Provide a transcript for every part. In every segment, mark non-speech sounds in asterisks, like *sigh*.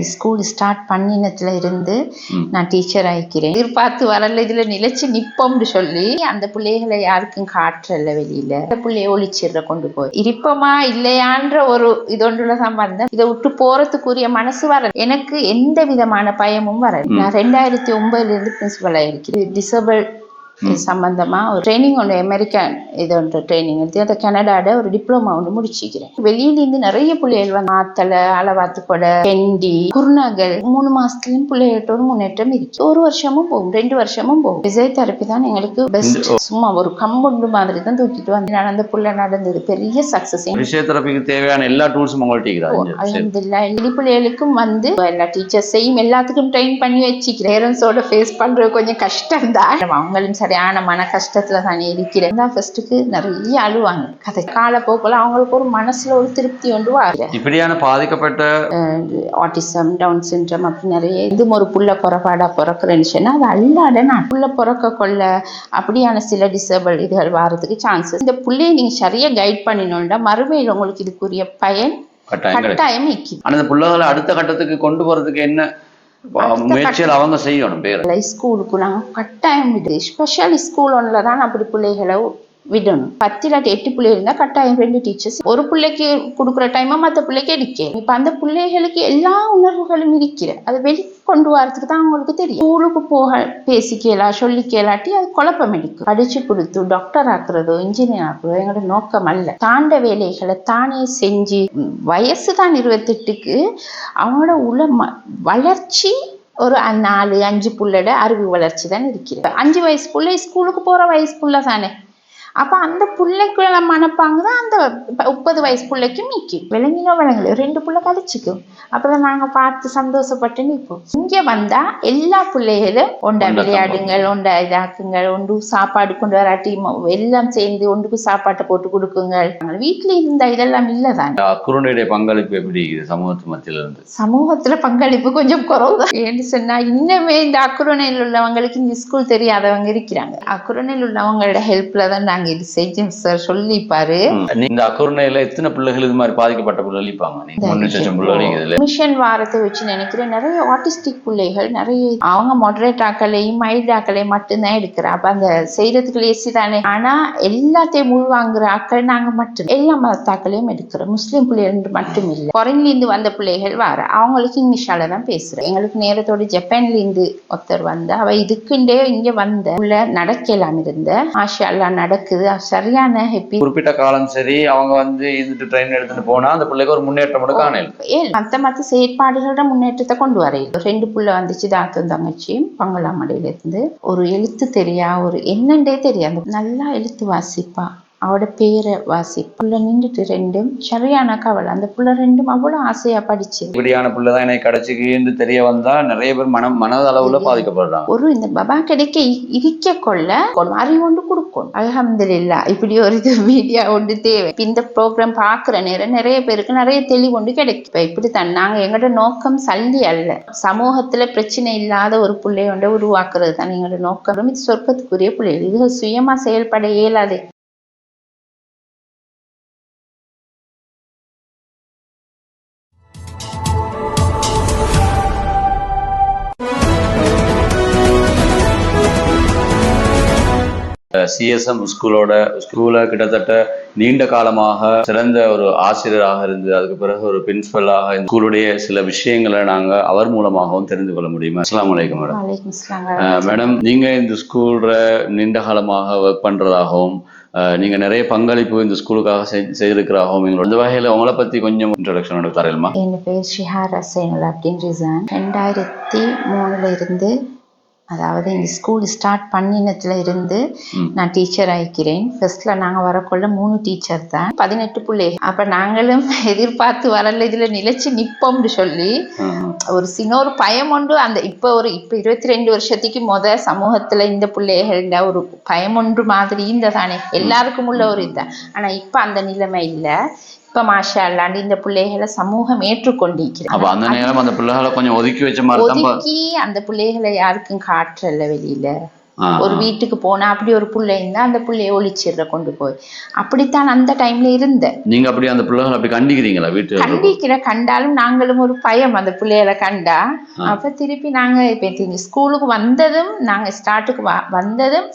School start பண்ணினத்துல இருந்து. நான் teacher ஆயிக்கிறேன். எதிர்பார்த்து வரல இதுல நிலைச்சு நிப்போம்னு சொல்லி அந்த பிள்ளைகளை யாருக்கும் காட்டுறல வெளியில. அந்த பிள்ளைய ஒளிச்சிடுற கொண்டு போய். இருப்பமா இல்லையான்ற ஒரு இதொன்றுல சம்பந்தம் இதை விட்டு போறதுக்குரிய மனசு வர எனக்கு எந்த விதமான பயமும் வர நான் ரெண்டாயிரத்தி ஒன்பதுல இருந்து பிரின்சிபல் ஆயிருக்கிறேன். டிசபிள் சம்பந்தமா ஒரு ட்ரைனிங் ஒன்று அமெரிக்கன் இது ஒன்று ட்ரைனிங் எடுத்து அதை கனடாட ஒரு டிப்ளமா ஒன்று முடிச்சிக்கிறேன். வெளியிலேருந்து நிறைய பிள்ளைகள் வந்து ஆத்தலை அளவாத்து கொடை கெண்டி குருநாகல் மூணு மாசத்துலயும் பிள்ளைகள்ட்ட ஒரு முன்னேற்றம் இருக்கு. ஒரு வருஷமும் போகும் ரெண்டு வருஷமும் போகும். பிசையோதெரப்பி தான் எங்களுக்கு பெஸ்ட் சும்மா ஒரு கம்புண்டு மாதிரி தான் தூக்கிட்டு வந்து நான் அந்த புள்ள நடந்தது. பெரிய சக்சஸ் பிசியோதெரபிக்கு தேவையான எல்லா டூல்ஸும் இருக்கிறாங்க அலமதுல்லா பிள்ளைகளுக்கும் வந்து எல்லா டீச்சர்ஸையும் எல்லாத்துக்கும் ட்ரெயின் பண்ணி வச்சுக்கிறேன். பேரண்ட்ஸோட ஃபேஸ் பண்றது கொஞ்சம் கஷ்டம் தான் அவங்களும் சரியான மன கஷ்டத்துல தானே இருக்கிறேன் தான் ஃபர்ஸ்ட்டுக்கு நிறைய அழுவாங்க. கதை. காலப்போக்கில் அவங்களுக்கு ஒரு மனசுல ஒரு திருப்தி ஒன்று வாங்க இப்படியான பாதிக்கப்பட்ட ஆட்டிசம் டவுன் சிண்ட்ரம் அப்படி நிறைய இது ஒரு புள்ள குறைபாடா பிறக்கிறேன்னு சொன்னா அது அல்லாத நான். புள்ள பிறக்க கொள்ள அப்படியான சில டிசபிள் இதுகள் வாரதுக்கு சான்சஸ் இந்த புள்ளையை நீங்க சரியா கைட் பண்ணினோம்னா மறுமையில் உங்களுக்கு இதுக்குரிய பயன் கட்டாயம் நிற்கும் ஆனா இந்த பிள்ளைகளை அடுத்த கட்டத்துக்கு கொண்டு போறதுக்கு என்ன முயற்சிகள் அவங்க செய்யணும் பேர். ஸ்கூலுக்கு நாங்கள் கட்டாயம் விடு ஸ்பெஷல் ஸ்கூல் ஒன்றில் தான் அப்படி பிள்ளைகளை விடணும். பத்து எட்டு பிள்ளை இருந்தால் கட்டாயம் ரெண்டு டீச்சர்ஸ் ஒரு பிள்ளைக்கு கொடுக்குற டைமை மற்ற பிள்ளைக்கு எடுக்க. இப்போ அந்த பிள்ளைகளுக்கு எல்லா உணர்வுகளும் இருக்கிற அதை வெளி கொண்டு வரதுக்கு தான் அவங்களுக்கு தெரியும். ஸ்கூலுக்கு போக பேசிக்கலாம் சொல்லிக்கலாட்டி அது குழப்பம் எடுக்கும். படிச்சு கொடுத்து டாக்டர் ஆக்குறதோ இன்ஜினியர் ஆக்குறதோ எங்களோட நோக்கம் அல்ல. தாண்ட வேலைகளை தானே செஞ்சு வயசு தான் இருபத்தெட்டுக்கு அவங்களோட உள்ள ம- வளர்ச்சி ஒரு நாலு அஞ்சு புள்ளட அறிவு வளர்ச்சி தான் இருக்கிறது. அஞ்சு வயசு புள்ள ஸ்கூலுக்கு போற வயசு புள்ள தானே அப்ப அந்த பிள்ளைக்குள்ள மனப்பாங்க தான் அந்த முப்பது வயசு பிள்ளைக்கும் நிற்கும் விளங்கினோ விளங்கல ரெண்டு புள்ள கழிச்சுக்கும் அப்புறம் நாங்க பார்த்து சந்தோஷப்பட்டு நிற்போம். இங்க வந்தா எல்லா பிள்ளைகளும் ஒண்டா விளையாடுங்கள் ஒண்டா இதாக்குங்கள் ஒன்று சாப்பாடு கொண்டு வராட்டி எல்லாம் சேர்ந்து ஒன்றுக்கு சாப்பாட்டை போட்டு கொடுக்குங்கள். வீட்டுல இருந்த இதெல்லாம் இல்லதான். குருணுடைய பங்களிப்பு எப்படி சமூகத்து மத்தியில இருந்து சமூகத்துல பங்களிப்பு கொஞ்சம் குறவுதான் ஏன்னு சொன்னா இன்னுமே இந்த அக்குரணையில் உள்ளவங்களுக்கு இந்த ஸ்கூல் தெரியாதவங்க இருக்கிறாங்க. அக்குரணையில் உள்ளவங்களோட ஹெல்ப்ல தான் நாங்க இது செஞ்சோம் சார் சொல்லிப்பாரு ம். நீ- இந்த அக்குருணையில எத்தனை பிள்ளைகள் இது மாதிரி பாதிக்கப்பட்ட பிள்ளைகள் இருப்பாங்க மிஷன் வாரத்தை வச்சு நினைக்கிறேன். நிறைய ஆட்டிஸ்டிக் பிள்ளைகள் நிறைய அவங்க மாடரேட் ஆக்களையும் மைல்டு ஆக்களையும் மட்டும்தான் எடுக்கிறா. அப்ப அந்த செய்யறதுக்கு லேசி தானே. ஆனா எல்லாத்தையும் உள்வாங்குற ஆக்கள் நாங்க மட்டும். எல்லா மதத்தாக்களையும் எடுக்கிறோம். முஸ்லீம் பிள்ளைகள் மட்டும் இல்லை. இருந்து வந்த பிள்ளைகள் வர அவங்களுக்கு இங்கிலீஷால தான் பேசுறேன். எங்களுக்கு நேரத்தோட ஜப்பான்ல இருந்து ஒருத்தர் வந்தா அவ இதுக்குண்டே இங்க வந்த. உள்ள நடக்கலாம் இருந்த. ஆஷா எல்லாம் நடக்குது அவ சரியான ஹெப்பி குறிப்பிட்ட காலம் சரி அவங்க வந்து இதுட்டு ட்ரெயின் எடுத்துட்டு போனா அந்த பிள்ளைக்கு ஒரு முன்னேற்றம் கூட காணல ஏன்? மத்த மத்த செயற்பாடுகளோட முன்னேற்றத்தை கொண்டு வரையில் ரெண்டு புள்ள வந்துச்சு தாத்தும் தங்கச்சியும் பங்களாமடையில இருந்து ஒரு எழுத்து தெரியா ஒரு என்னண்டே தெரியாது. நல்லா எழுத்து வாசிப்பா. அவட பேரை வாசிப்பா புள்ள நின்றுட்டு ரெண்டும் சரியான கவலை. அந்த புள்ள ரெண்டும் அவ்வளவு ஆசையா படிச்சு. இப்படியான பிள்ளை தான் எனக்கு கிடைச்சிக்கின்னு தெரிய வந்தா நிறைய பேர் மனம் மனதளவுல பாதிக்கப்படுறாங்க. ஒரு இந்த பபா கிடைக்க இருக்க கொள்ள அறிவு ஒன்று கொடுக்கணும். அல்ஹம்துலில்லா இப்படி ஒரு இது மீடியா ஒன்று தேவை. இந்த ப்ரோக்ராம் பார்க்குற நேரம் நிறைய பேருக்கு நிறைய தெளிவு ஒன்று கிடைக்கும். இப்ப இப்படி தான். நாங்க எங்களோட நோக்கம் சல்லி அல்ல. சமூகத்துல பிரச்சனை இல்லாத ஒரு பிள்ளைய ஒன்றை உருவாக்குறது தான் எங்களோட நோக்கம். இது சொர்க்கத்துக்குரிய பிள்ளைகள். இது சுயமா செயல்பட இயலாது. சிஎஸ்எம் ஸ்கூலோட ஸ்கூல கிட்டத்தட்ட நீண்ட காலமாக சிறந்த ஒரு ஆசிரியராக இருந்து அதுக்கு பிறகு ஒரு பிரின்சிபலாக ஸ்கூலுடைய சில விஷயங்களை நாங்க அவர் மூலமாகவும் தெரிந்து கொள்ள முடியுமா? மேடம். வலைக்கும் அஹ் மேடம் நீங்க இந்த ஸ்கூல்ல நீண்ட காலமாக ஒர்க் பண்றதாகவும் நீங்க நிறைய பங்களிப்பு இந்த ஸ்கூலுக்காக செய்- செய்திருக்கிறதாகவும் எங்களோட இந்த வகையில உங்களை பத்தி கொஞ்சம் இன்ட்ரடக்ஷன் தரலுமா என் பேர் ஷிஹார் அசைனல் அப்படின்னு ரிசான். ரெண்டாயிரத்தி மூணுல இருந்து அதாவது இந்த ஸ்கூல் ஸ்டார்ட் பண்ணினத்துல இருந்து. நான் டீச்சர் ஆயிக்கிறேன். ஃபர்ஸ்ட்ல நாங்க வரக்குள்ள மூணு டீச்சர் தான். பதினெட்டு பிள்ளைகள் அப்ப நாங்களும் *laughs* எதிர்பார்த்து வரல இதுல நிலைச்சு நிப்போம்னு சொல்லி ஒரு சின்ன ஒரு பயம் உண்டு. அந்த இப்ப ஒரு இப்ப இருபத்தி ரெண்டு வருஷத்துக்கு முத சமூகத்துல இந்த பிள்ளைகள்ட ஒரு பயம் ஒன்று மாதிரி இந்த தானே எல்லாருக்கும் உள்ள ஒரு இதுதான் ஆனா இப்ப அந்த நிலைமை இல்ல. இப்ப மாஷா அல்லாண்டு இந்த பிள்ளைகளை சமூகம் ஏற்றுக்கொண்டிருக்கிறாங்க அப்ப அந்த நேரம் அந்த பிள்ளைகளை கொஞ்சம் ஒதுக்கி வச்ச மாதிரி ஒதுக்கி அந்த பிள்ளைகளை யாருக்கும் காட்டுறல வெளியில. ஒரு. வீட்டுக்கு போனா அப்படி ஒரு புள்ளை இருந்தா அந்த புள்ளைய ஒளிச்சிடுற கொண்டு போய். அப்படித்தான் அந்த டைம்ல இருந்தேன் நீங்க அப்படி அந்த பிள்ளைகள் அப்படி கண்டிக்கிறீங்களா வீட்டு கண்டிக்கிற கண்டாலும் நாங்களும் ஒரு பயம் அந்த பிள்ளைகளை கண்டா. அப்ப திருப்பி நாங்க இப்ப ஸ்கூலுக்கு வந்ததும் நாங்க ஸ்டார்ட்டுக்கு வந்ததும்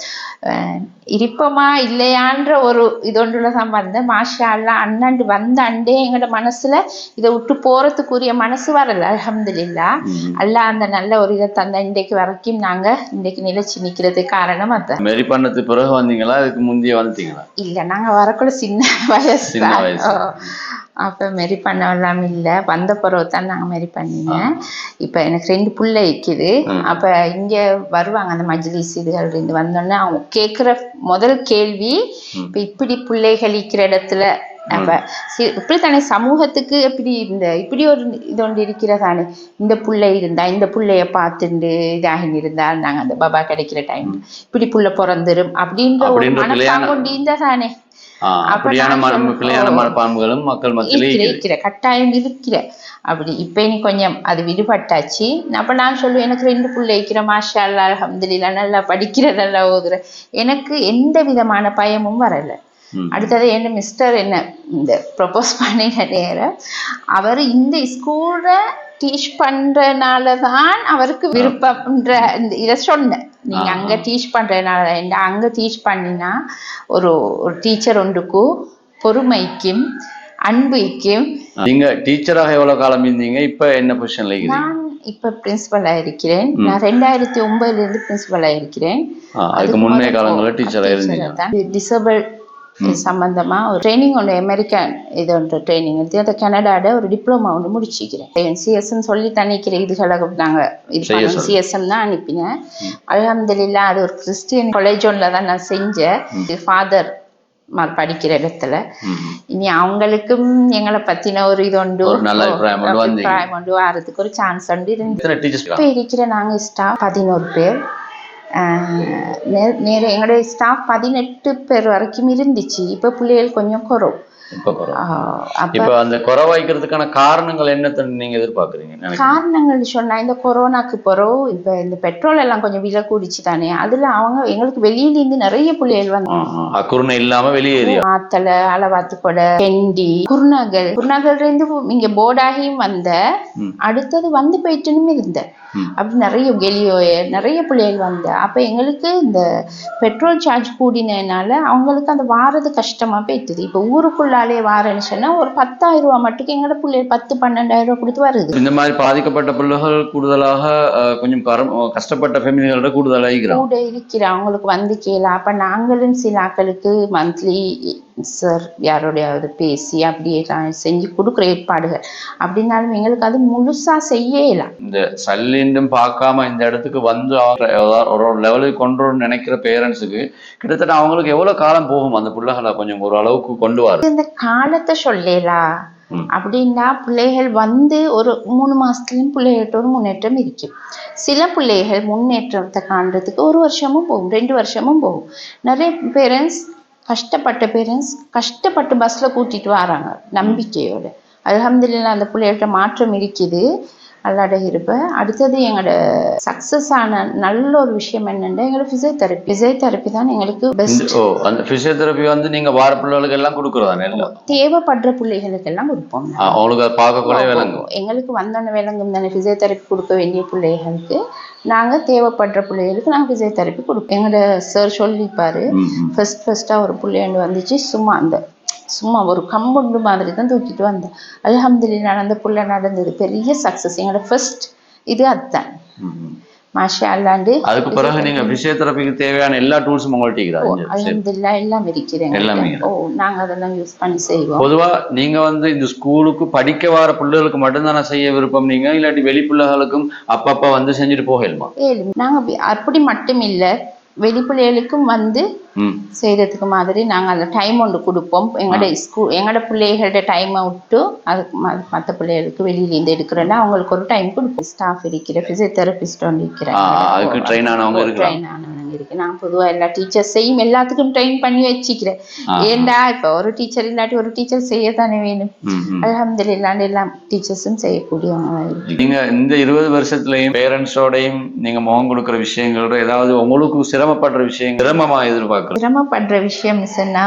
இருப்போமா இல்லையான்ற ஒரு இதொன்றுல தான் வந்தேன் மாஷா அல்லா அண்ணாண்டு வந்த அண்டே எங்களோட மனசுல இதை விட்டு போறதுக்குரிய மனசு வரல அல்ஹம்துலில்லா. ம். அல்லாஹ் அந்த நல்ல ஒரு இதை தந்த இன்றைக்கு வரைக்கும் நாங்க இன்றைக்கு நிலைச்சு நிக்கிறதுக்கு காரணம் அதான் மேரி பண்ணதுக்கு பிறகு வந்தீங்களா அதுக்கு முந்தைய வந்துட்டீங்களா இல்ல நாங்க வரக்குள்ள சின்ன *laughs* வயசு சின்ன. வயசு. அப்ப மாரி பண்ணலாம் இல்ல வந்த பிறகு தான் நாங்க மாரி பண்ணினேன் இப்ப எனக்கு ரெண்டு புள்ள இருக்குது. அப்ப இங்க வருவாங்க அந்த மஜ்லிஸ் இதுகள் இருந்து வந்தோடனே அவங்க கேக்குற முதல் கேள்வி. இப்ப இப்படி பிள்ளைகள் இருக்கிற இடத்துல நம்ம சி- இப்படித்தானே சமூகத்துக்கு இப்படி இந்த இப்படி ஒரு இது ஒன்று இருக்கிறதானே? இந்த புள்ளை இருந்தா இந்த புள்ளைய பார்த்துண்டு இதாகி இருந்தா நாங்க அந்த பாபா கிடைக்கிற டைம் இப்படி புள்ள பிறந்துரும் அப்படின்ற ஒரு மனப்பாங்கொண்டு இருந்தாதானே அப்படியான பிள்ளையான மக்கள் மத்தியிலே இருக்கிற கட்டாயம் இருக்கிற. அப்படி இப்ப இனி கொஞ்சம் அது விடுபட்டாச்சு. அப்ப நான் சொல்லுவேன் எனக்கு ரெண்டு புள்ளை இருக்கிற மாஷா அல்லா அல்ஹம்துலில்லா நல்லா படிக்கிற நல்லா ஓதுற. எனக்கு எந்த விதமான பயமும் வரல. அடுத்தது என்ன மிஸ்டர் என்ன இந்த ப்ரொபோஸ் பண்ணின நேரம் அவர் இந்த ஸ்கூலை டீச் பண்றனால தான் அவருக்கு விருப்பம்ன்ற இந்த இதை சொன்னேன். நீங்க அங்க டீச் பண்றதுனால தான். அங்க டீச் பண்ணினா ஒரு ஒரு டீச்சர் ஒன்றுக்கும் பொறுமைக்கும் அன்புக்கும். நீங்க டீச்சராக எவ்வளவு காலம் இருந்தீங்க? இப்ப என்ன பொசிஷன்ல இருக்கீங்க நான் இப்ப பிரின்சிபலா இருக்கிறேன். நான் ரெண்டாயிரத்தி ஒன்பதுல இருந்து பிரின்சிபலா இருக்கிறேன். ஆ, அதுக்கு முன்னே காலங்களில் டீச்சரா இருந்தீங்க. டிசபிள் சம்பந்தமா ஒரு ட்ரைனிங் ஒன்று அமெரிக்கன் இது ஒன்று ட்ரைனிங் எடுத்து அதை கனடாட ஒரு டிப்ளமா ஒன்று முடிச்சிக்கிறேன். சிஎஸ்ன்னு சொல்லி தனிக்கிற இதுகளை நாங்க இது பண்ணோம் சொல்லு. சிஎஸ்எம் தான் அனுப்பினேன். அல்ஹம்துலில்லா அது ஒரு கிறிஸ்டியன் காலேஜ் ஒன்றில் தான் நான் செஞ்சேன். ஃபாதர் படிக்கிற இடத்துல. இனி அவங்களுக்கும் எங்களை பத்தின ஒரு இது உண்டு அபிப்பிராயம் கொண்டு வரதுக்கு ஒரு சான்ஸ் உண்டு இருக்கிற நாங்கள் ஸ்டாஃப் பதினோரு பேர். ஆஹ் நே- நேர எங்களுடைய ஸ்டாஃப் பதினெட்டு பேர் வரைக்கும் இருந்துச்சு இப்போ பிள்ளைகள் கொஞ்சம் குறவு இப்ப அந்த குறைவாய்க்கிறதுக்கான காரணங்கள் என்னத்தை நீங்க எதிர்பார்க்கறீங்க காரணங்கள் சொன்னா இந்த கொரோனாக்கு பிறகு இப்போ இந்த பெட்ரோல் எல்லாம் கொஞ்சம் விலை கூடிச்சு தானே அதுல அவங்க எங்களுக்கு வெளியில இருந்து நிறைய பிள்ளைகள் வந்து. அக்குறுணை இல்லாம வெளியேறியா ஆத்தல அளவாத்துக்கொடை கெண்டி குருநகல் குருநகல்ல இருந்து இங்க போர்டாகியும் வந்த. அடுத்தது வந்து போயிட்டுன்னு இருந்த ம். அப்படி நிறைய கெலியோய நிறைய பிள்ளைகள் வந்த அப்ப எங்களுக்கு இந்த பெட்ரோல் சார்ஜ் கூடினதுனால அவங்களுக்கு அந்த வாரது கஷ்டமா போயிட்டுது. இப்ப ஊருக்குள்ளாலே வாரேன்னு சொன்னா ஒரு பத்தாயிரம் ரூபாய் மட்டும் எங்களோட பிள்ளைகள் பத்து பன்னெண்டாயிரம் ரூபாய் கொடுத்து வருது. இந்த மாதிரி பாதிக்கப்பட்ட பிள்ளைகள் கூடுதலாக கொஞ்சம் கஷ்டப்பட்ட ஃபேமிலிகளோட கூடுதலாக கூட இருக்கிற அவங்களுக்கு வந்து கேள. அப்ப நாங்களும் சில ஆக்களுக்கு மந்த்லி சார் யாரோடையாவது பேசி அப்படியே நான் செஞ்சு கொடுக்குற ஏற்பாடுகள். அப்படின்னாலும் எங்களுக்கு அது முழுசா செய்யலாம் இந்த சல்லிண்டும் பார்க்காம இந்த இடத்துக்கு வந்து ஒரு லெவலுக்கு கொண்டு வரணும்னு நினைக்கிற பேரண்ட்ஸுக்கு கிட்டத்தட்ட அவங்களுக்கு எவ்வளவு காலம் போகும்? அந்த பிள்ளைகளை கொஞ்சம் ஒரு அளவுக்கு கொண்டு வர. இந்த காலத்தை சொல்லலா? ம். அப்படின்னா பிள்ளைகள் வந்து ஒரு மூணு மாசத்துலயும் பிள்ளைகள்ட்ட ஒரு முன்னேற்றம் இருக்கும். சில பிள்ளைகள் முன்னேற்றத்தை காண்றதுக்கு ஒரு வருஷமும் போகும் ரெண்டு வருஷமும் போகும். நிறைய பேரண்ட்ஸ் கஷ்டப்பட்ட பேரண்ட்ஸ் கஷ்டப்பட்டு பஸ்ல கூட்டிட்டு வராங்க நம்பிக்கையோட. அல்ஹம்துலில்லாஹ் அந்த பிள்ளைகள்ட்ட மாற்றம் இருக்குது. அல்லாட இருப்ப அடுத்தது எங்களோட சக்சஸ் ஆன நல்ல ஒரு விஷயம் என்னன்னா எங்களோட பிசியோதெரப்பி பிசியோதெரப்பி தான் எங்களுக்கு பெஸ்ட் ஓ அந்த பிசியோதெரப்பி வந்து நீங்க வார பிள்ளைகளுக்கு எல்லாம் கொடுக்குறதானே தேவைப்படுற பிள்ளைகளுக்கு எல்லாம் கொடுப்போம். அவங்களுக்கு அதை பார்க்கக்குள்ளே விளங்கும். எங்களுக்கு வந்தோடனே விளங்கும் தானே பிசியோதெரப்பி கொடுக்க வேண்டிய பிள்ளைகளுக்கு. நாங்கள் தேவைப்படுற பிள்ளைகளுக்கு நாங்கள் பிசியோதெரப்பி கொடுப்போம். எங்களோட சார் சொல்லிப்பாரு. ஃபர்ஸ்ட் ஃபர்ஸ்ட்டாக ஒரு பிள்ளையாண்டு வந்துச்சு. சும்மா அந்த சும்மா ஒரு கம்புண்டு மாதிரி தான் தூக்கிட்டு வந்தேன். அல்ஹம்துலில்லாஹ் அந்த புள்ள நடந்தது. பெரிய சக்ஸஸ் எங்களோட ஃபர்ஸ்ட் இது அதுதான். மாஷா அல்லாண்டு அதுக்கு பிறகு நீங்க பிசியோதெரப்பிக்கு தேவையான எல்லா டூல்ஸும் உங்கள்ட்ட அல்ஹம்துலில்லாஹ் எல்லாம் இருக்கிறேன். எல்லாமே ஓ நாங்கள் அதெல்லாம் யூஸ் பண்ணி செய்வோம். பொதுவா நீங்க வந்து இந்த ஸ்கூலுக்கு படிக்க வர பிள்ளைகளுக்கு மட்டும்தானே செய்ய விருப்பம் நீங்க? இல்லாட்டி வெளி பிள்ளைகளுக்கும் அப்பப்ப வந்து செஞ்சுட்டு போகலுமா ஏழு நாங்கள் அப்படி மட்டும் இல்லை. வெளிப்பிள்ளைகளுக்கும் வந்து ம். செய்கிறதுக்கு மாதிரி நாங்கள் அந்த டைம் ஒன்று கொடுப்போம். எங்களோட ஸ்கூல் எங்களோட பிள்ளைகளோட டைமை விட்டு அதுக்கு மற்ற பிள்ளைகளுக்கு வெளியிலேருந்து எடுக்கிறோன்னா அவங்களுக்கு ஒரு டைம் கொடுப்போம். ஸ்டாஃப் இருக்கிற ஃபிசியோதெரபிஸ்ட் ஒன்று ஆனவங்க இருக்கிறாங்க. ட்ரெயின் ஆனவங்க. வந்திருக்கு நான் பொதுவாக எல்லா டீச்சர்ஸையும் எல்லாத்துக்கும் ட்ரெயின் பண்ணி வச்சுக்கிறேன். ஏண்டா இப்போ ஒரு டீச்சர் இல்லாட்டி ஒரு டீச்சர் செய்யத்தானே வேணும் ம், ம். அலமதுல்லாண்டு எல்லா டீச்சர்ஸும் செய்யக்கூடியவங்க தான் இருக்கு. நீங்க இந்த இருபது வருஷத்துலயும் பேரண்ட்ஸோடையும் நீங்க முகம் கொடுக்கிற விஷயங்களோட ஏதாவது உங்களுக்கு சிரமப்படுற விஷயம் சிரமமா எதிர்பார்க்குறது சிரமப்படுற விஷயம் சொன்னா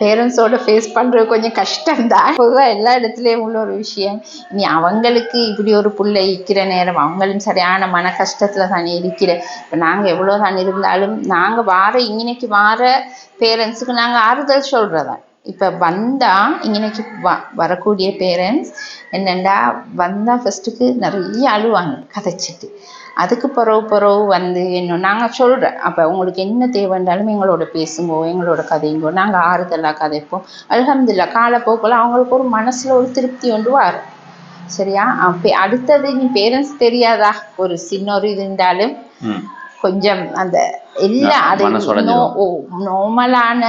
பேரண்ட்ஸோட ஃபேஸ் பண்ணுறது கொஞ்சம் கஷ்டம்தான். பொதுவாக எல்லா இடத்துலையும் உள்ள ஒரு விஷயம். இனி அவங்களுக்கு இப்படி ஒரு பிள்ளை இருக்கிற நேரம் அவங்களும் சரியான மன கஷ்டத்தில் தானே இருக்கிற. இப்போ நாங்கள் எவ்வளோ தான் இருந்தாலும் நாங்கள் வார இங்கனைக்கு வார பேரண்ட்ஸுக்கு நாங்கள் ஆறுதல் சொல்கிறதான் இப்போ வந்தால் இங்கனைக்கு வ வரக்கூடிய பேரண்ட்ஸ் என்னெண்டா வந்தால் ஃபஸ்ட்டுக்கு நிறைய அழுவாங்க கதைச்சிட்டு. அதுக்கு பிறகு பிறகு வந்து என்ன நாங்கள் சொல்கிறேன் அப்போ உங்களுக்கு என்ன தேவைன்றாலும் எங்களோட பேசுங்கோ எங்களோட கதைங்கோ நாங்கள் ஆறுதலாக கதைப்போம். அல்ஹம்துலில்லா காலப்போக்கில் அவங்களுக்கு ஒரு மனசில் ஒரு திருப்தி ஒன்று வரும். சரியா? அப்போ அடுத்தது நீ பேரண்ட்ஸ் தெரியாதா? ஒரு சின்ன ஒரு இது இருந்தாலும் கொஞ்சம் அந்த எல்லா அது நார்மலான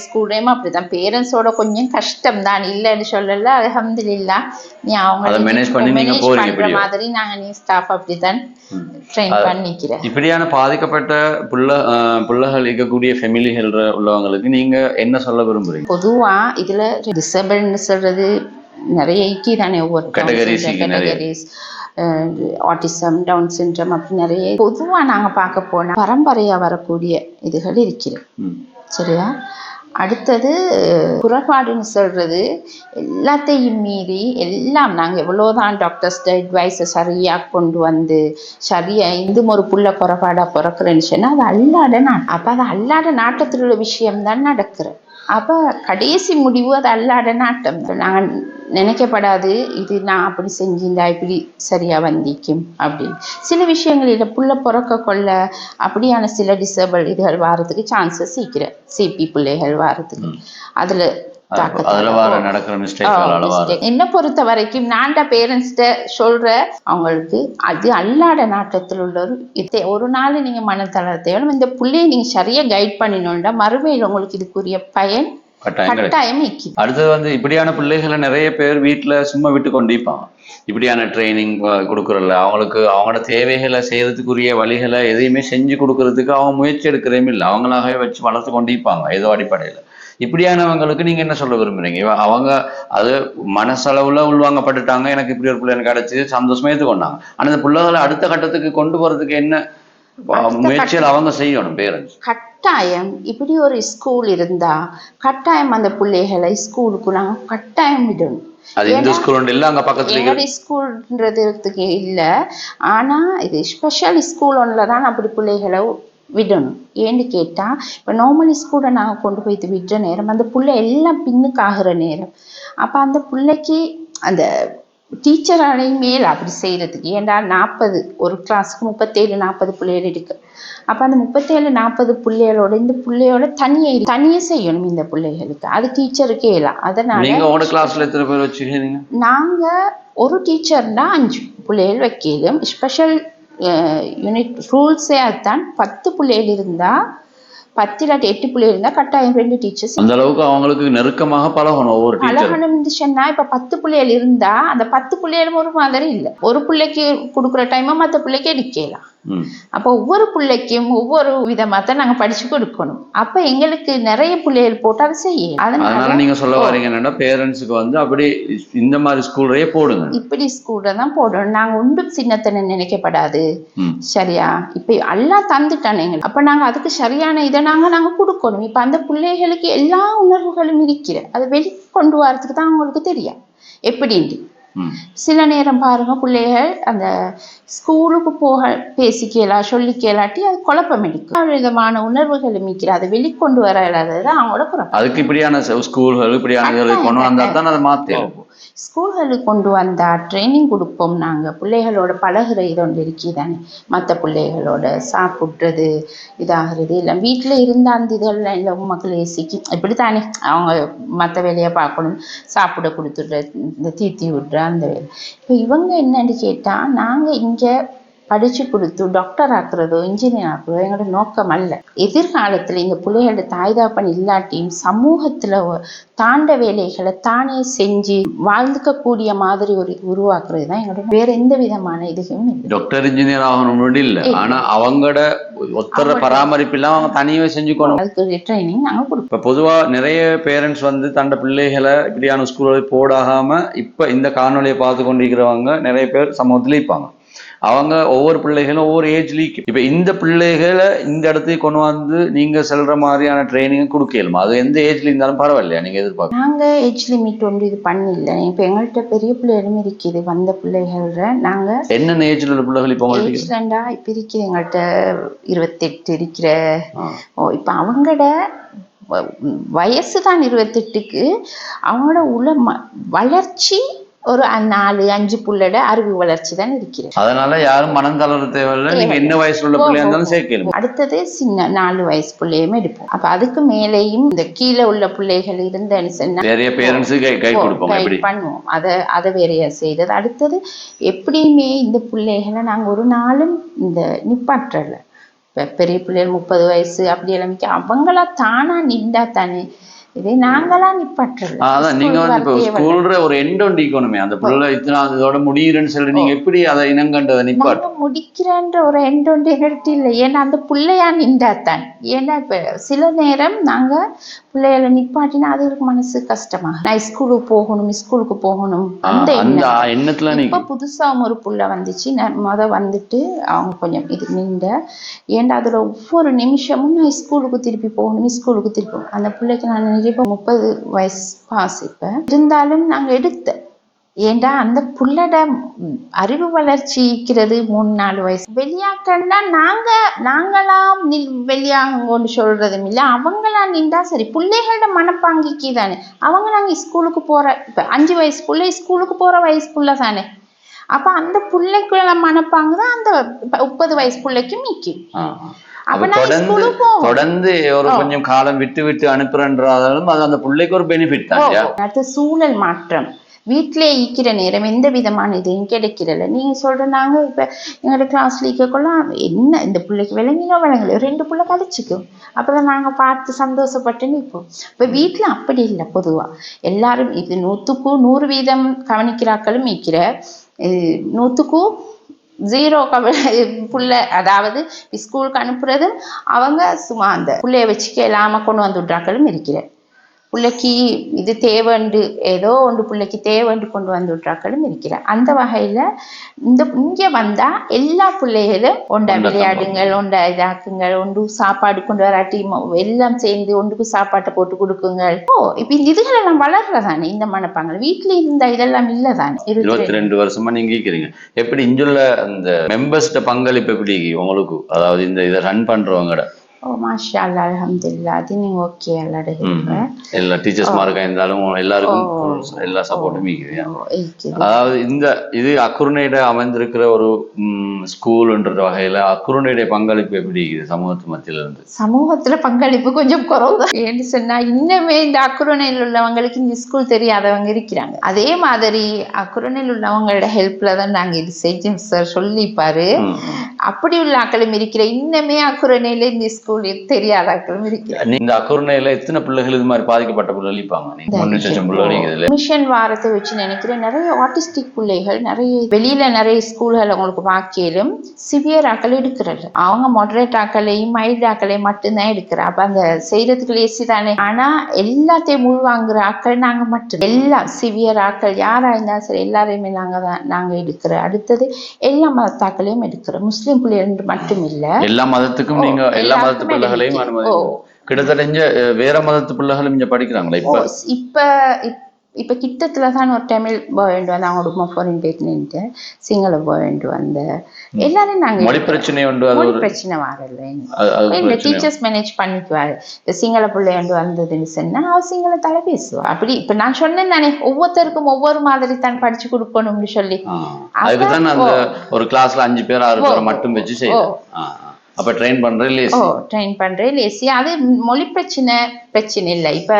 ஸ்கூல்லையும் அப்படிதான் பேரண்ட்ஸோட கொஞ்சம் கஷ்டம் தான் இல்லைன்னு சொல்லல அல்ஹம்துலில்லா. நீ அவங்க manage பண்ணி நீங்க போறீங்க? மாதிரி நாங்க நீ ஸ்டாஃப் அப்படிதான் ட்ரெயின் பண்ணிக்கிறேன் இப்படியான பாதிக்கப்பட்ட புள்ள பிள்ளைகள் இருக்கக்கூடிய ஃபெமிலிகள் உள்ளவங்களுக்கு நீங்க என்ன சொல்ல விரும்புறீங்க? பொதுவா இதுல டிசபிள்னு சொல்றது நிறைய இக்கி தானே ஒவ்வொரு. கேட்டகரிஸ் ஆட்டிசம் டவுன் சிண்ட்ரம் அப்படி நிறைய பொதுவா நாங்க பார்க்க போனா பரம்பரையா வரக்கூடிய இதுகள் இருக்கிறது. சரியா? அடுத்தது குறைபாடுன்னு சொல்றது எல்லாத்தையும் மீறி எல்லாம் நாங்கள் எவ்வளோதான் டாக்டர்ஸ்ட அட்வைஸை சரியாக கொண்டு வந்து சரியா இந்த ஒரு புள்ள குறைபாடாக பிறக்கிறேன்னு சொன்னால் அது அல்லாட நாட் அப்போ அது அல்லாட நாட்டத்தில் உள்ள விஷயம்தான் நடக்குது அப்போ கடைசி முடிவு அது அல்லாட நாட்டம் நாங்கள் நினைக்கப்படாது இது நான் அப்படி செஞ்சிருந்தா இப்படி சரியா வந்திக்கும் அப்படின்னு. சில விஷயங்களில் புள்ள பிறக்க கொள்ள அப்படியான சில டிசபிள் இதுகள் வாரதுக்கு சான்சஸ் சீக்கிரம். சிபி பிள்ளைகள் வாரதுக்கு அதுல மிஸ்டேக்களால வர என்ன பொறுத்த வரைக்கும் நான்டா பேரண்ட்ஸ்ட சொல்ற அவங்களுக்கு அது அல்லாட நாட்டத்தில் உள்ள ஒரு நாள் நீங்க மனத்தள தேவை இந்த புள்ளையை நீங்க சரியா கைட் பண்ணினோம்னா மறுமையில் உங்களுக்கு இதுக்குரிய பயன் கட்டாயம் அடுத்தது வந்து இப்படியான பிள்ளைகளை நிறைய பேர் வீட்ல சும்மா விட்டு கொண்டிருப்பாங்க. இப்படியான ட்ரைனிங் கொடுக்குறல அவங்களுக்கு அவங்களோட தேவைகளை செய்யறதுக்குரிய வழிகளை எதையுமே செஞ்சு கொடுக்கறதுக்கு அவங்க முயற்சி எடுக்கிறதும் இல்லை. அவங்களாகவே வச்சு வளர்த்து கொண்டிருப்பாங்க ஏதோ அடிப்படையில். இப்படியானவங்களுக்கு நீங்க என்ன சொல்ல விரும்புறீங்க? அவங்க அது மனசளவுல உள்வாங்கப்பட்டுட்டாங்க எனக்கு இப்படி ஒரு பிள்ளை எனக்கு கிடைச்சு சந்தோஷமா ஏற்றுக்கொண்டாங்க ஆனா இந்த பிள்ளைகளை அடுத்த கட்டத்துக்கு கொண்டு போறதுக்கு என்ன முயற்சிகள் அவங்க செய்யணும் பேரண்ட்ஸ் கட்டாயம். இப்படி ஒரு ஸ்கூல் இருந்தா கட்டாயம் அந்த பிள்ளைகளை ஸ்கூலுக்கு நாங்க கட்டாயம் விடணும். அது இந்த ஸ்கூல் இல்லை அங்க பக்கத்துல எங்களுடைய ஸ்கூல்ன்றதுக்கு இல்லை. ஆனா இது ஸ்பெஷல் ஸ்கூல் ஒன்றில் தான் அப்படி பிள்ளைகளை விடணும். ஏன்னு கேட்டா இப்போ நார்மலி ஸ்கூலை நாங்கள் கொண்டு போய் விடுற நேரம் அந்த புள்ளை எல்லாம் பின்னுக்கு ஆகுற நேரம். அப்போ அந்த பிள்ளைக்கு அந்த டீச்சராலையும் மேல் அப்படி செய்யறதுக்கு ஏன்டா நாற்பது ஒரு கிளாஸுக்கு முப்பத்தேழு நாற்பது பிள்ளைகள் இருக்கு. அப்போ அந்த முப்பத்தேழு நாற்பது பிள்ளைகளோட இந்த பிள்ளையோட தனியே தனியே செய்யணும் இந்த பிள்ளைகளுக்கு. அது டீச்சருக்கே இல்லை. அதனால நீங்க உங்களோட கிளாஸ்ல எத்தனை பேர் வச்சுக்கிறீங்க நாங்கள் ஒரு டீச்சர்னா அஞ்சு பிள்ளைகள் வைக்கலும் ஸ்பெஷல் யூனிட் ரூல்ஸே அதுதான். பத்து பிள்ளைகள் இருந்தால் பத்து இல்லாட்டி எட்டு பிள்ளைகள் இருந்தால் கட்டாயம் ரெண்டு டீச்சர்ஸ் அந்த அளவுக்கு அவங்களுக்கு நெருக்கமாக பழகணும் ஒவ்வொரு பழகணும் சொன்னா இப்ப பத்து பிள்ளைகள் இருந்தா அந்த பத்து பிள்ளைகளும் ஒரு மாதிரி இல்லை. ஒரு பிள்ளைக்கு கொடுக்குற டைமை மற்ற பிள்ளைக்கு எடுக்கலாம். ம். அப்போ ஒவ்வொரு பிள்ளைக்கும் ஒவ்வொரு விதமாக தான் நாங்கள் படிச்சு கொடுக்கணும். அப்போ எங்களுக்கு நிறைய பிள்ளைகள் போட்டு அதை செய்யலாம் அதனால நீங்க சொல்ல வரீங்க என்னன்னா பேரண்ட்ஸுக்கு வந்து அப்படி இந்த மாதிரி ஸ்கூல்லையே போடுங்க. இப்படி ஸ்கூலில் தான் போடணும். நாங்கள் ஒன்றும் சின்னத்தனை நினைக்கப்படாது. சரியா? இப்போ எல்லாம் தந்துட்டானே எங்களுக்கு அப்போ நாங்கள் அதுக்கு சரியான இதை நாங்கள் நாங்கள் கொடுக்கணும். இப்போ அந்த பிள்ளைகளுக்கு எல்லா உணர்வுகளும் இருக்கிற அதை வெளி கொண்டு வரதுக்கு தான் அவங்களுக்கு தெரியும். எப்படின்ட்டு. சில நேரம் பாருங்க பிள்ளைகள் அந்த ஸ்கூலுக்கு போக பேசிக்கலாம் சொல்லிக்கலாட்டி அது குழப்பம் எடுக்கும் பல விதமான உணர்வுகள் மிக்கிற அதை வெளிக்கொண்டு வர இல்லாதது அவங்களோட குழப்பம். அதுக்கு இப்படியான ஸ்கூல்கள் இப்படியான கொண்டு வந்தா தான் அதை மாத்தி ஸ்கூல்களுக்கு கொண்டு வந்தால் ட்ரைனிங் கொடுப்போம் நாங்கள் பிள்ளைகளோட பழகுற இது ஒன்று இருக்குதானே மற்ற பிள்ளைகளோட சாப்பிட்றது இதாகிறது எல்லாம். வீட்டில் இருந்த அந்த இதெல்லாம் இல்லை மக்கள் ஏசிக்கு இப்படி தானே அவங்க மற்ற வேலையை பார்க்கணும். சாப்பிட கொடுத்துட்ற இந்த தீத்தி விட்ற அந்த வேலை. இப்போ இவங்க என்னன்னு கேட்டால் நாங்கள் இங்கே படிச்சு கொடுத்து டாக்டர் ஆக்குறதோ இன்ஜினியர் ஆக்குறதோ எங்களோட நோக்கம் அல்ல. எதிர்காலத்துல இந்த பிள்ளைகளோட தாய் தாப்பன் இல்லாட்டியும் சமூகத்துல தாண்ட வேலைகளை தானே செஞ்சு வாழ்ந்துக்கக்கூடிய மாதிரி ஒரு உருவாக்குறது தான் எங்களோட வேற எந்த விதமான இதுவும் டாக்டர் இன்ஜினியர் ஆகணும்னு இல்ல. ஆனா அவங்களோட ஒத்தர பராமரிப்பு இல்லாம அவங்க தனியே செஞ்சுக்கணும். அதுக்கு ட்ரைனிங் நாங்க கொடுப்போம். இப்ப பொதுவா நிறைய பேரண்ட்ஸ் வந்து தண்ட பிள்ளைகளை இப்படியான ஸ்கூலில் போடாகாம இப்ப இந்த காணொலியை பார்த்து கொண்டிருக்கிறவங்க நிறைய பேர் சமூகத்துல இருப்பாங்க. அவங்க ஒவ்வொரு பிள்ளைகளும் ஒவ்வொரு ஏஜ்லயும் இப்ப இந்த பிள்ளைகளை இந்த இடத்துக்கு கொண்டு வந்து நீங்க செல்ற மாதிரியான ட்ரைனிங் கொடுக்கலுமா அது எந்த ஏஜ்ல இருந்தாலும் பரவாயில்லையா? நீங்க எதிர்பார்க்க நாங்க ஏஜ் லிமிட் ஒன்று இது பண்ணல இப்ப எங்கள்கிட்ட பெரிய பிள்ளைகளும் இருக்குது வந்த பிள்ளைகள நாங்க என்னென்ன ஏஜ்ல உள்ள பிள்ளைகள் இப்போ ஏஜ்லண்டா இப்ப இருக்குது எங்கள்கிட்ட இருபத்தெட்டு இருக்கிற. ஓ இப்ப அவங்களோட வயசு தான் இருபத்தெட்டுக்கு. அவங்களோட உள்ள வளர்ச்சி ஒரு நாலு அஞ்சு புள்ளட அறிவு வளர்ச்சி தான் இருக்கிறது. அதனால யாரும் மனம் தளர தேவையில்லை. நீங்க என்ன வயசுல உள்ள பிள்ளையா இருந்தாலும் சேர்க்கலும் அடுத்தது சின்ன நாலு வயசு பிள்ளையும் எடுப்போம். அப்ப அதுக்கு மேலேயும் இந்த கீழே உள்ள பிள்ளைகள் இருந்தேன்னு சொன்னா நிறைய பேரண்ட்ஸு கை கை கொடுப்போம். எப்படி? பண்ணுவோம். அதை அதை வேறையா செய்தது அடுத்தது எப்படியுமே இந்த பிள்ளைகளை நாங்க ஒரு நாளும் இந்த நிப்பாற்றல பெரிய பிள்ளைகள் முப்பது வயசு அப்படி எல்லாம் அவங்களா தானா நின்றா தானே இதே நாங்களா நிப்பாற்றல அதான் நீங்க வந்து இப்போ ஸ்கூல்ற ஒரு எண்ட் ஒன்று ஈக்கணுமே அந்த பிள்ளை இத்தனை இதோட முடியுறேன்னு சொல்லி நீங்க எப்படி அதை இனங்கண்டதை நிப்பாட்டு? முடிக்கிறேன்ற ஒரு எண்ட் ஒன்று எங்கள்கிட்ட இல்லை. ஏன்னா அந்த பிள்ளையா நின்றாத்தான் ஏன்னா இப்ப சில நேரம் நாங்க பிள்ளைகளை நிப்பாட்டினா அதுகளுக்கு மனசு கஷ்டமா நான் ஸ்கூலுக்கு போகணும் ஸ்கூலுக்கு போகணும். அந்த எண்ணத்துல இப்ப புதுசா ஒரு புள்ள வந்துச்சு. நான் முத வந்துட்டு அவங்க கொஞ்சம் இது நின்ற ஏன்டா அதுல ஒவ்வொரு நிமிஷமும் நான் ஸ்கூலுக்கு திருப்பி போகணும் ஸ்கூலுக்கு திருப்பி. அந்த பிள்ளைக்கு நான் நினைக்கிறேன் இப்போ முப்பது வயசு பாஸ் இப்ப. இருந்தாலும் நாங்க எடுத்த ஏண்டா அந்த புள்ளட அறிவு வளர்ச்சி இருக்கிறது மூணு நாலு வயசு. வெளியாக்கன்னா நாங்க நாங்களாம் நில் வெளியாகங்கன்னு சொல்றதும் இல்லை அவங்களா நின்றா சரி பிள்ளைகளோட மனப்பாங்கிக்கு தானே அவங்க நாங்க ஸ்கூலுக்கு போற இப்ப அஞ்சு வயசு பிள்ளை ஸ்கூலுக்கு போற வயசு புள்ள தானே அப்ப அந்த பிள்ளைக்குள்ள மனப்பாங்கு தான் அந்த முப்பது வயசு பிள்ளைக்கும் நிக்கும் அப்ப அப்ப தொடர்ந்து தொடர்ந்து ஒரு கொஞ்சம் காலம் விட்டு விட்டு அனுப்புறன்றாலும் அது அந்த பிள்ளைக்கு ஒரு பெனிஃபிட் தான் அடுத்து சூழல் மாற்றம். வீட்டிலே ஈக்கிற நேரம் எந்த விதமான இதையும் கிடைக்கிறல நீங்க சொல்ற நாங்க இப்ப எங்களோட கிளாஸ்ல இருக்கக்குள்ள என்ன இந்த பிள்ளைக்கு விளங்கினோ விளங்கல. ரெண்டு பிள்ளை கழிச்சுக்கும் அப்பதான் நாங்க பார்த்து சந்தோஷப்பட்டு நிற்போம். இப்ப வீட்டுல அப்படி இல்லை பொதுவா. எல்லாரும் இது நூத்துக்கு நூறு வீதம் கவனிக்கிறாக்களும் ஈக்கிற இது நூத்துக்கும் ஜீரோ கவ *laughs* புள்ள அதாவது ஸ்கூலுக்கு அனுப்புறது அவங்க சும்மா அந்த பிள்ளைய வச்சுக்க இல்லாம கொண்டு வந்து விட்றாக்களும் இருக்கிற பிள்ளைக்கு இது தேவைண்டு ஏதோ ஒன்று பிள்ளைக்கு தேவைண்டு கொண்டு வந்து விட்றாக்களும் இருக்கிற அந்த வகையில இந்த இங்க வந்தா எல்லா பிள்ளைகளும் ஒண்டா விளையாடுங்கள் ஒண்டா இதாக்குங்கள் ஒன்று சாப்பாடு கொண்டு வராட்டி எல்லாம் சேர்ந்து ஒன்றுக்கு சாப்பாட்டை போட்டு கொடுக்குங்கள். ஓ இப்ப இந்த இதுகளெல்லாம் வளர்றதானே இந்த மனப்பாங்கள் வீட்டுல இருந்த இதெல்லாம் இல்லதானே? இருபத்தி இருபத்தி ரெண்டு வருஷமா நீங்க கேக்குறீங்க எப்படி இங்குள்ள அந்த மெம்பர்ஸ்ட பங்களிப்பு எப்படி உங்களுக்கு? அதாவது இந்த இதை ரன் பண்றவங்கட. ஓ மாஷா அல்லா அல்ஹம்துலில்லாஹ். அது நீங்க ஓகே அல்லாடுங்க எல்லா டீச்சர்ஸ் மார்க்கா இருந்தாலும் எல்லாருக்கும் எல்லா சப்போர்ட்டும் இருக்குது அதாவது இந்த இது அக்குருணையிட அமைந்திருக்கிற ஒரு ஸ்கூல்ன்ற வகையில அக்குருணையுடைய பங்களிப்பு எப்படி இருக்குது சமூகத்து மத்தியில இருந்து? சமூகத்துல பங்களிப்பு கொஞ்சம் குறவுதான் ஏன்னு சொன்னா இன்னுமே இந்த அக்குரணையில் உள்ளவங்களுக்கு இந்த ஸ்கூல் தெரியாதவங்க இருக்கிறாங்க. அதே மாதிரி அக்குரணையில் உள்ளவங்களோட ஹெல்ப்ல தான் நாங்க இது செஞ்சோம் சார் சொல்லிப்பாரு. அப்படி உள்ள ஆக்களும் இருக்கிற இன்னுமே அக்குரணையில இந்த ஸ்கூல் தெரியாத ஆக்களும் இருக்கிற நீ- இந்த அக்குருணையில எத்தனை பிள்ளைகள் இது மாதிரி பாதிக்கப்பட்ட பிள்ளைகள் இருப்பாங்க மிஷன் வாரத்தை வச்சு நினைக்கிறேன். நிறைய ஆட்டிஸ்டிக் பிள்ளைகள் நிறைய வெளியில நிறைய ஸ்கூல்கள் அவங்களுக்கு வாக்கியிலும் சிவியர் ஆக்கள் எடுக்கிறது அவங்க மாடரேட் ஆக்களையும் மைல்டு ஆக்களையும் மட்டும்தான் எடுக்கிற அப்ப அந்த செய்யறதுக்கு லேசி தானே. ஆனா எல்லாத்தையும் உள்வாங்குற ஆக்கள் நாங்க மட்டும். எல்லாம் சிவியர் ஆக்கள் யாரா இருந்தாலும் சரி எல்லாரையுமே நாங்க தான் நாங்க எடுக்கிற அடுத்தது எல்லா மதத்தாக்களையும் எடுக்கிறோம். முஸ்லீம் பிள்ளைகள் மட்டும் இல்ல எல்லா மதத்துக்கும் நீங்க எல்லா மதத்து பிள்ளைகளையும். கிட்டத்தட்ட வேற மதத்து பிள்ளைகளும் இங்க படிக்கிறாங்களா? இப்ப? இப்ப இப்- இப்ப கிட்டத்துல தான் ஒரு தமிழ் போயிட்டு வந்து அவங்க குடும்பம் ஃபாரின் போயிட்டு சிங்கள போயிட்டு வந்த. எல்லாரும் நாங்க மொழி பிரச்சனை உண்டு மொழி ஒரு பிரச்சனை வரல. இல்ல டீச்சர்ஸ் மேனேஜ் பண்ணிக்குவாரு. இப்ப சிங்கள பிள்ளை வந்து வந்ததுன்னு சொன்னா அவ சிங்களத்தால பேசுவா. அப்படி இப்ப நான் சொன்னேன் தானே ஒவ்வொருத்தருக்கும் ஒவ்வொரு மாதிரி தான் படிச்சு கொடுக்கணும்னு சொல்லி. அதுக்கு தான் அந்த ஒரு கிளாஸ்ல அஞ்சு பேர் ஆறு பேரை மட்டும் வச்சு ஆ. அப்ப ட்ரெயின் பண்றது ஓ ட்ரெயின் பண்றேன் லேசி அது மொழி பிரச்சனை பிரச்சனை இல்லை. இப்ப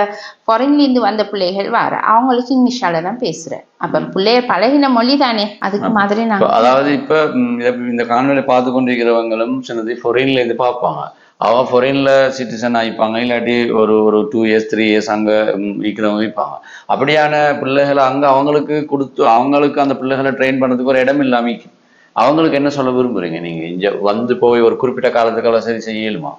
இருந்து வந்த பிள்ளைகள் வர அவங்களுக்கு இங்கிலீஷால தான் பேசுறேன். அப்ப பிள்ளைய பழகின மொழி தானே அதுக்கு மாதிரி நாங்க அதாவது இப்ப இந்த காணொலி பார்த்து கொண்டிருக்கிறவங்களும் சின்னது ஃபொரின்ல இருந்து பார்ப்பாங்க. அவ ஃபொரின்ல சிட்டிசன் ஆயிப்பாங்க இல்லாட்டி ஒரு ஒரு டூ இயர்ஸ் த்ரீ இயர்ஸ் அங்க இருக்கிறவங்க இருப்பாங்க. அப்படியான பிள்ளைகளை அங்க அவங்களுக்கு கொடுத்து அவங்களுக்கு அந்த பிள்ளைகளை ட்ரெயின் பண்ணதுக்கு ஒரு இடம் இல்லாம. அவங்களுக்கு என்ன சொல்ல விரும்புறீங்க? நீங்க இங்க வந்து போய் ஒரு குறிப்பிட்ட காலத்துக்கு சரி செய்யலுமா?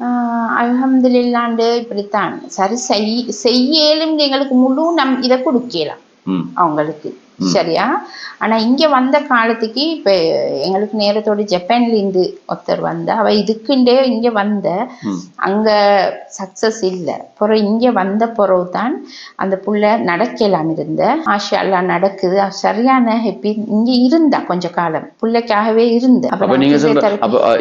ஆஹ் அல்ஹம்துலில்லாண்டு இப்படித்தான். சரி செய் செய்யலும் எங்களுக்கு முழு நம் இதை கொடுக்கலாம். அவங்களுக்கு. சரியா? ஆனா இங்க வந்த காலத்துக்கு இப்ப எங்களுக்கு நேரத்தோட ஜப்பான்ல இருந்து ஒருத்தர் வந்த அவ இதுக்குண்டே இங்க வந்த. அங்க சக்சஸ் இல்ல. பிறகு இங்க வந்த பிறகு தான் அந்த புள்ள நடக்கலாம் இருந்த. ஆஷா எல்லாம் நடக்குது. சரியான ஹெப்பி இங்க இருந்தா கொஞ்ச காலம். புள்ளைக்காகவே இருந்த. அப்ப நீங்க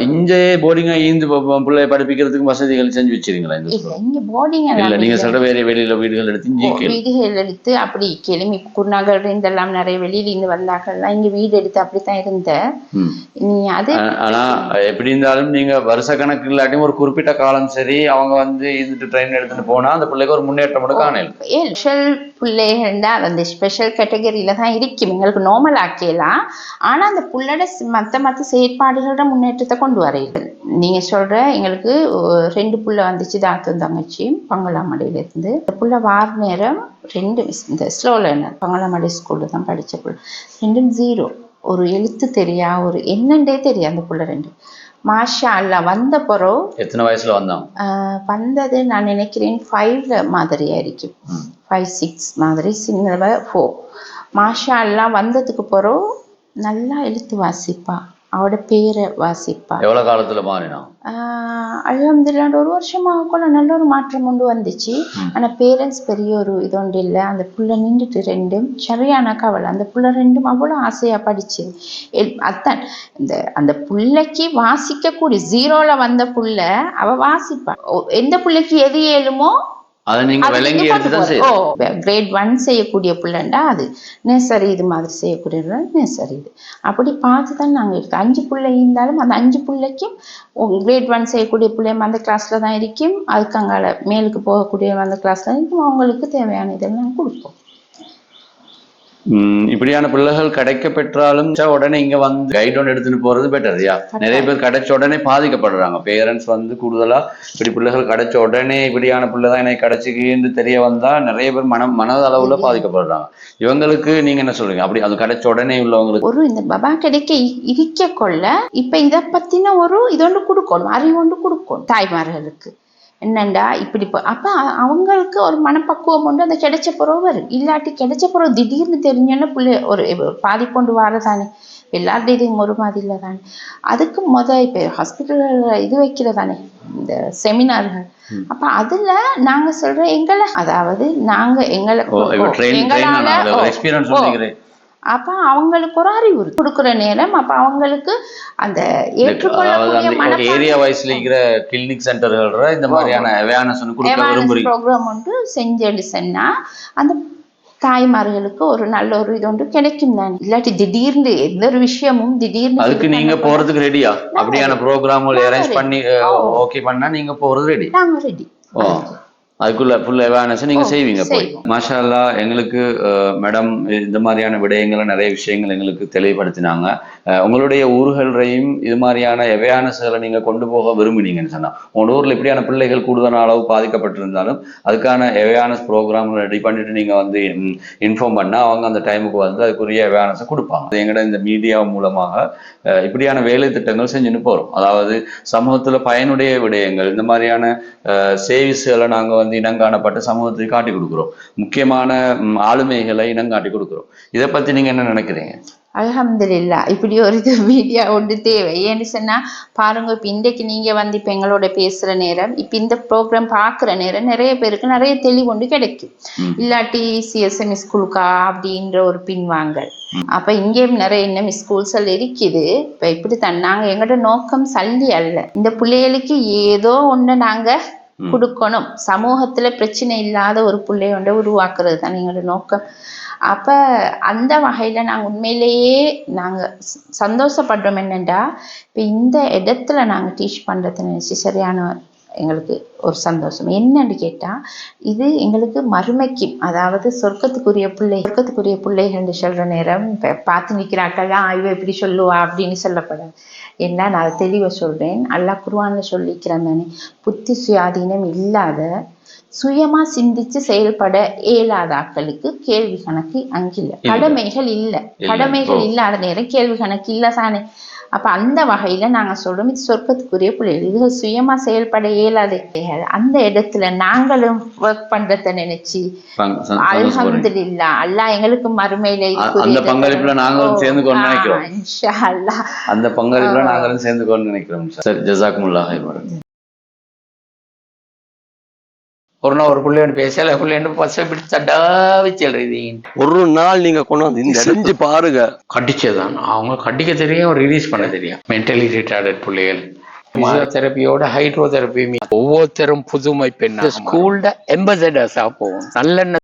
இங்கே போர்டிங்கா ஈந்து பிள்ளைய படிப்பிக்கிறதுக்கு வசதிகள் செஞ்சு வச்சிருக்கீங்களா இந்த இல்ல இங்க போர்டிங் இல்ல நீங்க சொல்ற வேற வெளியில வீடுகள் எடுத்து. வீடுகள் எடுத்து அப்படி கிளம்பி குருநகர் இதெல்லாம் நிறைய வெளியில இருந்து வந்தாக்கள்லாம் இங்க வீடு எடுத்து அப்படித்தான் இருந்த ம். நீ அது ஆ- ஆனா எப்படி இருந்தாலும் நீங்க வருஷ கணக்கு இல்லாட்டியும் ஒரு குறிப்பிட்ட காலம் சரி அவங்க வந்து இருந்துட்டு ட்ரெயின் எடுத்துட்டு போனா அந்த பிள்ளைக்கு ஒரு முன்னேற்றம் கூட காணல ஸ்பெஷல் பிள்ளைகள்டா அந்த ஸ்பெஷல் கேட்டகரியில தான் இருக்கும் எங்களுக்கு நார்மல் ஆக்கலாம் ஆனா அந்த புள்ளோட மத்த மத்த செயற்பாடுகளோட முன்னேற்றத்தை கொண்டு வரையுது நீங்க சொல்ற எங்களுக்கு ரெண்டு புள்ள வந்துச்சு தாத்தும் தங்கச்சியும் பங்களாமடையில இருந்து. இந்த புள்ள வார நேரம் ரெண்டு இந்த ஸ்லோ லேர்னர் பங்களாமடை ஸ்கூல்ல தான் படிச்ச புள்ள. ரெண்டும் ஜீரோ ஒரு எழுத்து தெரியா ஒரு என்னண்டே தெரியும் அந்த புள்ள ரெண்டு. மாஷா அல்லா வந்த பிறகு எத்தனை வயசுல ஆஹ் வந்தது நான் நினைக்கிறேன் ஃபைவ்ல மாதிரியா இருக்கும் ம். ஃபைவ் சிக்ஸ் மாதிரி சின்னவ ஃபோர் மாஷா எல்லாம் வந்ததுக்கு பிறகு நல்லா எழுத்து வாசிப்பா. அவட பேரை வாசிப்பா எவ்வளவு காலத்துல அல்ஹம்துலில்லாஹ் ஒரு வருஷமாக கூட நல்ல ஒரு மாற்றம் கொண்டு வந்துச்சு. ஆனா பேரண்ட்ஸ் பெரிய ஒரு இது ஒன்று இல்லை. அந்த புள்ள நின்றுட்டு ரெண்டும் சரியான கவலை. அந்த புள்ள ரெண்டும் அவ்வளோ ஆசையா படிச்சு. அதான் இந்த அந்த புள்ளைக்கு வாசிக்கக்கூடிய ஜீரோல வந்த புள்ள அவ வாசிப்பா. ஓ- எந்த புள்ளைக்கு எது இயலுமோ அதை நீங்க விளங்கி ஓ கிரேட் ஒன் செய்யக்கூடிய பிள்ளைண்டா அது நேசரி இது மாதிரி செய்யக்கூடிய நேசரி இது. அப்படி பார்த்து தான் நாங்கள் இருக்கோம் அஞ்சு பிள்ளை இருந்தாலும் அந்த அஞ்சு பிள்ளைக்கும் கிரேட் ஒன் செய்யக்கூடிய பிள்ளையும் அந்த கிளாஸ்ல தான் இருக்கும். அதுக்கு அங்கால மேலுக்கு போகக்கூடிய அந்த கிளாஸ்ல இருக்கும். அவங்களுக்கு தேவையான இதெல்லாம் கொடுப்போம். இப்படியான பிள்ளைகள் கிடைக்க பெற்றாலும் உடனே இங்க வந்து கைட் ஒன்று எடுத்துட்டு போறது பெட்டர் யா? நிறைய பேர் கிடைச்ச உடனே பாதிக்கப்படுறாங்க. பேரண்ட்ஸ் வந்து கூடுதலா இப்படி பிள்ளைகள் கிடைச்ச உடனே இப்படியான பிள்ளை தான் எனக்கு கிடைச்சிக்கின்னு தெரிய வந்தா நிறைய பேர் மனம் மனதளவுல பாதிக்கப்படுறாங்க. இவங்களுக்கு நீங்க என்ன சொல்றீங்க? அப்படி அது கிடைச்ச உடனே உள்ளவங்களுக்கு ஒரு இந்த பபா கிடைக்க இருக்க கொள்ள இப்ப இத பத்தின ஒரு இதொன்று கொடுக்கணும் அறிவு ஒன்று கொடுக்கணும் தாய்மார்களுக்கு. என்னண்டா இப்படி போ- அப்ப அவங்களுக்கு ஒரு மனப்பக்குவம் உண்டு அந்த கிடைச்ச பிறகு வரும். இல்லாட்டி கிடைச்ச பிறகு திடீர்னு தெரிஞ்சோன்னா பிள்ளை ஒரு ஒரு பாதிப்பொண்டு வரதானே. எல்லாருடைய இதுவும் ஒரு மாதிரி இல்லை தானே அதுக்கு முத இப்ப ஹாஸ்பிட்டல்ல இது வைக்கிறதானே இந்த செமினார்கள் அப்ப அதுல நாங்க சொல்ற எங்களை அதாவது நாங்க எங்களை எங்களால அப்ப அவங்களுக்கு ஒரு அறிவு இருக்கு. கொடுக்குற நேரம் அப்ப அவங்களுக்கு அந்த ஏற்றுக்கொள்ளக்கூடிய ஏரியா வைஸ்ல இருக்கிற கிளினிக் சென்டர்கள் இந்த மாதிரியான அவேர்னஸ் ப்ரோக்ராம் ஒன்று செஞ்சு சொன்னா அந்த தாய்மார்களுக்கு ஒரு நல்ல ஒரு இது ஒன்று கிடைக்கும் தானே. இல்லாட்டி திடீர்னு எந்த ஒரு விஷயமும் திடீர்னு அதுக்கு நீங்க போறதுக்கு ரெடியா அப்படியான ப்ரோக்ராம்கள் நாங்க அரேஞ்ச். பண்ணி ஓகே பண்ணா நீங்க போறது ரெடி நாங்க ரெடி ஓ. அதுக்குள்ள ஃபுல் அவேர்னஸ் நீங்க ஓ, செய்வீங்க போய். செய்வோம். மாஷா அல்லா எங்களுக்கு மேடம் இந்த மாதிரியான விடயங்களை நிறைய விஷயங்கள் எங்களுக்கு தெளிவுபடுத்தினாங்க. உங்களுடைய ஊர்களையும் இது மாதிரியான அவேர்னஸ்களை நீங்க கொண்டு போக விரும்பினீங்கன்னு சொன்னா உங்க ஊர்ல இப்படியான பிள்ளைகள் கூடுதலான அளவு பாதிக்கப்பட்டிருந்தாலும் அதுக்கான அவேர்னஸ் ப்ரோக்ராம் ரெடி பண்ணிட்டு நீங்க வந்து இன்ஃபார்ம் பண்ணா அவங்க அந்த டைமுக்கு வந்து அதுக்குரிய அவேர்னஸை கொடுப்பாங்க. அது எங்கட இந்த மீடியா மூலமாக இப்படியான வேலை திட்டங்கள் செஞ்சுன்னு போறோம். அதாவது சமூகத்துல பயனுடைய விடயங்கள் இந்த மாதிரியான சேவிஸ்களை நாங்க வந்து இனங்காணப்பட்டு சமூகத்துக்கு காட்டி கொடுக்குறோம். முக்கியமான ஆளுமைகளை இனங்காட்டி கொடுக்குறோம். இதை பத்தி நீங்க என்ன நினைக்கிறீங்க? அல்ஹம்துலில்லா. இப்படி ஒரு இது மீடியா ஒன்று தேவை. ஏன்னு சொன்னா பாருங்க இப்ப இன்றைக்கு நீங்க வந்து இப்ப எங்களோட பேசுற நேரம் இப்ப இந்த ப்ரோக்ராம் பார்க்குற நேரம் நிறைய பேருக்கு நிறைய தெளிவு ஒன்று கிடைக்கும். இல்லாட்டி சிஎஸ்எம் ஸ்கூலுக்கா அப்படின்ற ஒரு பின்வாங்கல். அப்ப இங்கேயும் நிறைய இன்னும் ஸ்கூல்ஸ் எல்லாம் இருக்குது. இப்ப இப்படி தான். நாங்க எங்களோட நோக்கம் சல்லி அல்ல. இந்த பிள்ளைகளுக்கு ஏதோ ஒண்ணு நாங்க கொடுக்கணும். சமூகத்துல பிரச்சனை இல்லாத ஒரு பிள்ளைய வந்து உருவாக்குறது தான் எங்களோட நோக்கம். அப்ப அந்த வகையில நாங்க உண்மையிலேயே நாங்க சந்தோஷப்படுறோம் என்னென்னா இப்போ இந்த இடத்துல நாங்க டீச் பண்றது நினைச்சு சரியான எங்களுக்கு ஒரு சந்தோஷம். என்னன்னு கேட்டால் இது எங்களுக்கு மறுமைக்கு அதாவது சொர்க்கத்துக்குரிய பிள்ளை சொர்க்கத்துக்குரிய பிள்ளைகள்னு சொல்கிற நேரம் பார்த்து நிற்கிறாக்கெல்லாம் இவ இப்படி சொல்லுவா அப்படின்னு சொல்லப்படாது என்ன நான் தெளிவாக சொல்கிறேன் அல்லாஹ் குர்ஆன்ல சொல்லிக்கிறேன் தானே புத்தி சுயாதீனம் இல்லாத சுயமா சிந்திச்சு செயல்பட இயலாத ஆட்களுக்கு கேள்வி கணக்கு அங்கில்ல. கடமைகள் இல்ல. கடமைகள். இல்லாத நேரம் கேள்வி கணக்கு இல்ல தானே அப்ப அந்த வகையில நாங்க சொல்றோம் இது சொர்க்கத்துக்குரிய பிள்ளைகள் இது சுயமா செயல்பட இயலாத. பிள்ளைகள் அந்த இடத்துல நாங்களும் ஒர்க் பண்றத நினைச்சு. அல்ஹம்துலில்லா அல்லாஹ் எங்களுக்கு மறுமையில அந்த பங்களிப்புல நாங்களும் ஓ, சேர்ந்துக்கணும்னு ஆ, நினைக்கிறோம். அந்த பங்களிப்புல நாங்களும் சேர்ந்து கொண்டு நினைக்கிறோம் சார் சரி ஒரு நாள் ஒரு பிள்ளையோட பேசல பிள்ளையோட பசை பிடிச்சு தட்டா வச்சு எழுதிங்க ஒரு நாள் நீங்க கொண்டு வந்து செஞ்சு பாருங்க. கடிச்சதான் அவங்க கடிக்க தெரியும் ரிலீஸ் பண்ண தெரியும். மென்டலி ரிட்டார்டட் பிள்ளைகள். பிசியோதெரப்பியோட ஹைட்ரோதெரப்பி ஒவ்வொருத்தரும் புதுமை பெண் ஸ்கூல்ல எம்பசடர்ஸா போகும் நல்லெண்ணெய்